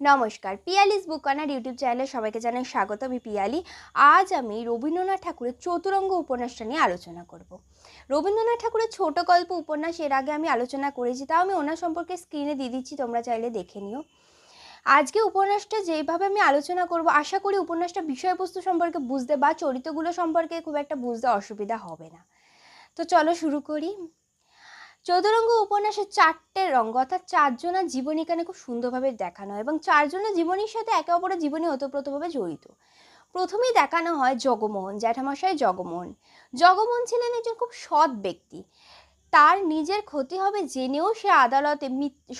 নমস্কার। পিয়ালিস বুক corner YouTube চ্যানেলে সবাইকে জানাই স্বাগত, আমি পিয়ালি। আজ আমি রবীন্দ্রনাথ ঠাকুরের চতুরঙ্গ উপন্যাসটা নিয়ে আলোচনা করব। রবীন্দ্রনাথ ঠাকুরের ছোট গল্প উপন্যাস, এর আগে আমি আলোচনা করেছি, তাও আমি ওনার সম্পর্কে স্ক্রিনে দিয়ে দিচ্ছি, তোমরা চাইলে দেখে নিও। আজকে উপন্যাসটা যেভাবে আমি আলোচনা করব, আশা করি উপন্যাসটা বিষয়বস্তু সম্পর্কে বুঝতে বা চরিত্রগুলো সম্পর্কে খুব একটা বুঝতে অসুবিধা হবে না। তো চলো শুরু করি। চতুরঙ্গ উপন্যাসে চারটে রঙ্গ, অর্থাৎ চারজনের জীবনী এখানে খুব সুন্দরভাবে দেখানো হয় এবং চারজনের জীবনীর সাথে একে অপরের জীবনী ওতপ্রোতভাবে জড়িত। প্রথমেই দেখানো হয় জগমোহন, জ্যাঠামশাই জগমোহন। জগমোহন ছিলেন একজন খুব সৎ ব্যক্তি। তার নিজের ক্ষতি হবে জেনেও সে আদালতে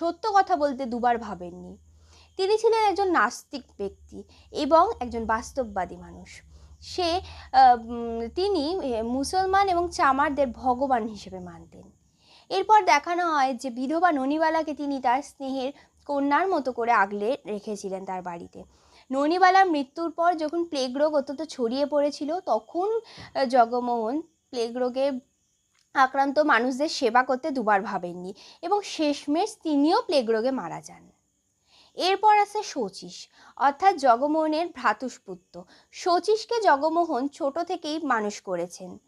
সত্য কথা বলতে দুবার ভাবেননি। তিনি ছিলেন একজন নাস্তিক ব্যক্তি এবং একজন বাস্তববাদী মানুষ। সে তিনি মুসলমান এবং চামারদের ভগবান হিসেবে মানতেন। এরপর দেখানো হয় যে বিধবা ননিবালাকে তিনি তার স্নেহের কন্যার মতো করে আগলে রেখেছিলেন তার বাড়িতে। ননিবালার মৃত্যুর পর যখন প্লেগ রোগ অত্যন্ত ছড়িয়ে পড়েছিল, তখন জগমোহন প্লেগ রোগে আক্রান্ত মানুষদের সেবা করতে দুবার ভাবেননি এবং শেষমেশ তিনিও প্লেগ রোগে মারা যান। এরপর আছে শচীশ, অর্থাৎ জগমোহনের ভ্রাতুষ্পুত্র। শচীশকে জগমোহন ছোট থেকেই মানুষ করেছেন।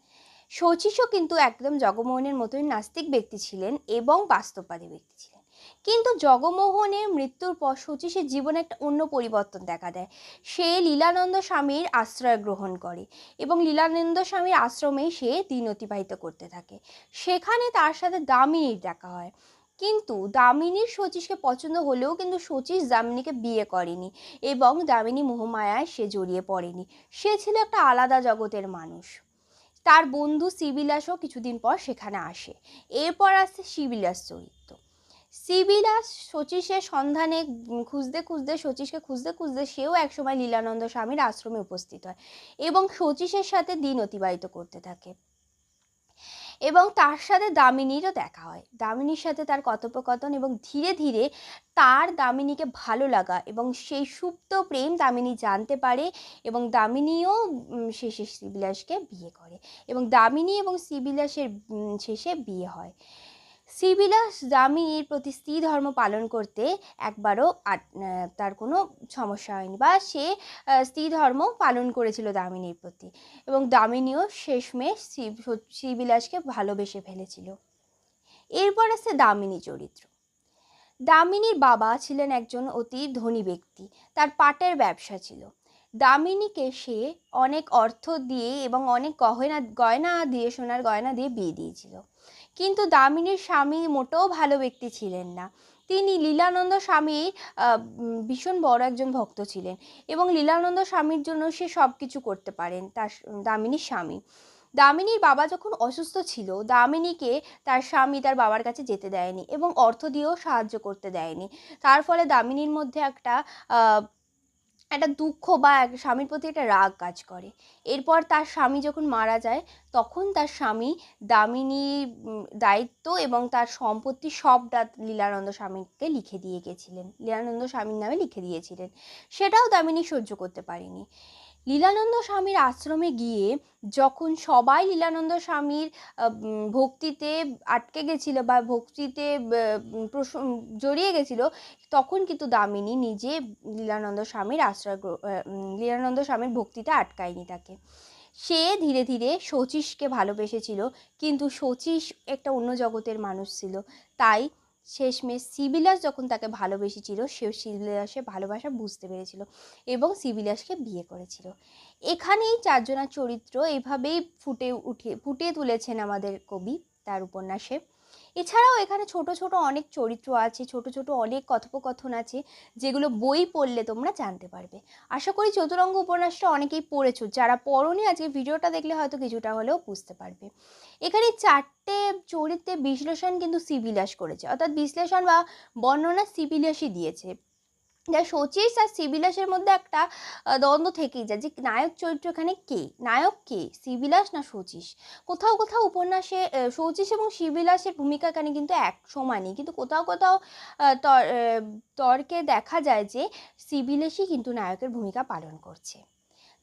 শচীশও কিন্তু একদম জগমোহনের মতোই নাস্তিক ব্যক্তি ছিলেন এবং বাস্তববাদী ব্যক্তি ছিলেন। কিন্তু জগমোহনের মৃত্যুর পর শচীশের জীবনে একটা অন্য পরিবর্তন দেখা দেয়। সে লীলানন্দ স্বামীর আশ্রয় গ্রহণ করে এবং লীলানন্দ স্বামীর আশ্রমেই সে দিন অতিবাহিত করতে থাকে। সেখানে তার সাথে দামিনীর দেখা হয়। কিন্তু দামিনীর শচীশকে পছন্দ হলেও কিন্তু শচীশ দামিনীকে বিয়ে করেনি এবং দামিনী মোহমায়ায় সে জড়িয়ে পড়েনি। সে ছিল একটা আলাদা জগতের মানুষ। তার বন্ধু সিবিলাসও কিছুদিন পর সেখানে আসে। এরপর আসে শিবিলাস চরিত্র। সিবিলাস শচীশের সন্ধানে খুঁজতে খুঁজতে, শচীশকে খুঁজতে খুঁজতে সেও একসময় লীলানন্দ স্বামীর আশ্রমে উপস্থিত হয় এবং শচীশের সাথে দিন অতিবাহিত করতে থাকে। এবং তার সাথে দামিনীরও দেখা হয়। দামিনীর সাথে তার কথোপকথন এবং ধীরে ধীরে তার দামিনীকে ভালো লাগা এবং সেই সুপ্ত প্রেম দামিনী জানতে পারে এবং দামিনীও শেষে শ্রীবিলাসকে বিয়ে করে এবং দামিনী এবং শ্রীবিলাসের শেষে বিয়ে হয়। শ্রীবিলাস দামিনীর প্রতি স্ত্রী ধর্ম পালন করতে একবারও তার কোনো সমস্যা হয়নি বা সে স্ত্রী ধর্ম পালন করেছিল দামিনীর প্রতি এবং দামিনীও শেষমেশ শ্রী- শ্রীবিলাসকে ভালোবেসে ফেলেছিল। এরপর আছে দামিনী চরিত্র। দামিনীর বাবা ছিলেন একজন অতি ধনী ব্যক্তি, তার পাটের ব্যবসা ছিল। দামিনীকে সে অনেক অর্থ দিয়ে এবং অনেক গহনা, গয়না দিয়ে, সোনার গয়না দিয়ে বিয়ে দিয়েছিল। কিন্তু দামিনীর স্বামী মোটেও ভালো ব্যক্তি ছিলেন না। তিনি লীলানন্দ স্বামীর ভীষণ বড় একজন ভক্ত ছিলেন এবং লীলানন্দ স্বামীর জন্য সে সব কিছু করতে পারেন তার, দামিনীর স্বামী। দামিনীর বাবা যখন অসুস্থ ছিল, দামিনীকে তার স্বামী তার বাবার কাছে যেতে দেয়নি এবং অর্থ দিয়েও সাহায্য করতে দেয়নি। তার ফলে দামিনীর মধ্যে একটা একটা দুঃখ বা এক স্বামীর প্রতি একটা রাগ কাজ করে। এরপর তার স্বামী যখন মারা যায়, তখন তার স্বামী দামিনীর দায়িত্ব এবং তার সম্পত্তি সবটা লীলানন্দ স্বামীকে লিখে দিয়ে গেছিলেন। লীলানন্দ স্বামীর নামে লিখে দিয়েছিলেন। সেটাও দামিনী সহ্য করতে পারেনি। লীলানন্দ স্বামীর আশ্রমে গিয়ে যখন সবাই লীলানন্দ স্বামীর ভক্তিতে আটকে গেছিল বা ভক্তিতে প্রস- জড়িয়ে গেছিল, তখন কিন্তু দামিনী নিজে লীলানন্দ স্বামীর আশ্রয় লীলানন্দ স্বামীর ভক্তিতে আটকায়নি তাকে। সে ধীরে ধীরে শচীশকে ভালোবেসেছিল, কিন্তু শচীশ একটা অন্য জগতের মানুষ ছিল। তাই শেষমেশ সিবিলাস যখন তাকে ভালোবেসেছিল, সেও সিবিলাসের ভালোবাসা বুঝতে পেরেছিল এবং সিবিলাসকে বিয়ে করেছিল। এখানেই চারজনার চরিত্র এভাবেই ফুটে উঠে, ফুটিয়ে তুলেছেন আমাদের কবি। তার উপন্যাসে। এছাড়াও এখানে ছোট ছোট অনেক চরিত্র আছে, ছোট ছোট অনেক কথোপকথন আছে, যেগুলো বই পড়লে তোমরা জানতে পারবে। আশা করি চতুরঙ্গ উপন্যাসটা অনেকেই পড়েছো, যারা পড়োনি আজকে ভিডিওটা দেখলে হয়তো কিছুটা হলেও বুঝতে পারবে। এখানে চারটে চরিত্রে বিশ্লেষণ কিন্তু সিবিলাস করেছে, অর্থাৎ বিশ্লেষণ বা বর্ণনা সিবিলাসই দিয়েছে। যা শচীশ আর সিবিলাসের মধ্যে একটা দ্বন্দ্ব থেকেই যায় যে নায়ক চরিত্র এখানে কে? নায়ক কে? সিবিলাস না শচীশ? কোথাও কোথাও উপন্যাসে শচীশ এবং সিবিলাসের ভূমিকা এখানে কিন্তু এক সমানই কিন্তু কোথাও কোথাও তর্কে দেখা যায় যে সিবিলাসই কিন্তু নায়কের ভূমিকা পালন করছে।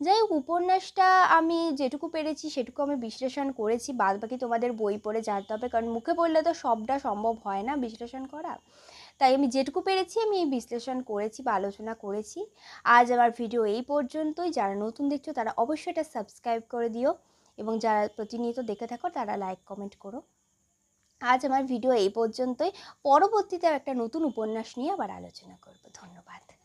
যাই হোক, উপন্যাসটা আমি যেটুকু পেরেছি সেটুকু আমি বিশ্লেষণ করেছি। বাদ বাকি তোমাদের বই পড়ে জানতে হবে, কারণ মুখে পড়লে তো সবটা সম্ভব হয় না বিশ্লেষণ করা। তাই আমি যেটুকু পেরেছি আমি বিশ্লেষণ করেছি বা আলোচনা করেছি। আজ আমার ভিডিও এই পর্যন্তই। যারা নতুন দেখছ তারা অবশ্যই এটা সাবস্ক্রাইব করে দিও এবং যারা প্রতিনিয়ত দেখে থাকো তারা লাইক, কমেন্ট করো। আজ আমার ভিডিও এই পর্যন্তই। পরবর্তীতে একটা নতুন উপন্যাস নিয়ে আবার আলোচনা করব। ধন্যবাদ।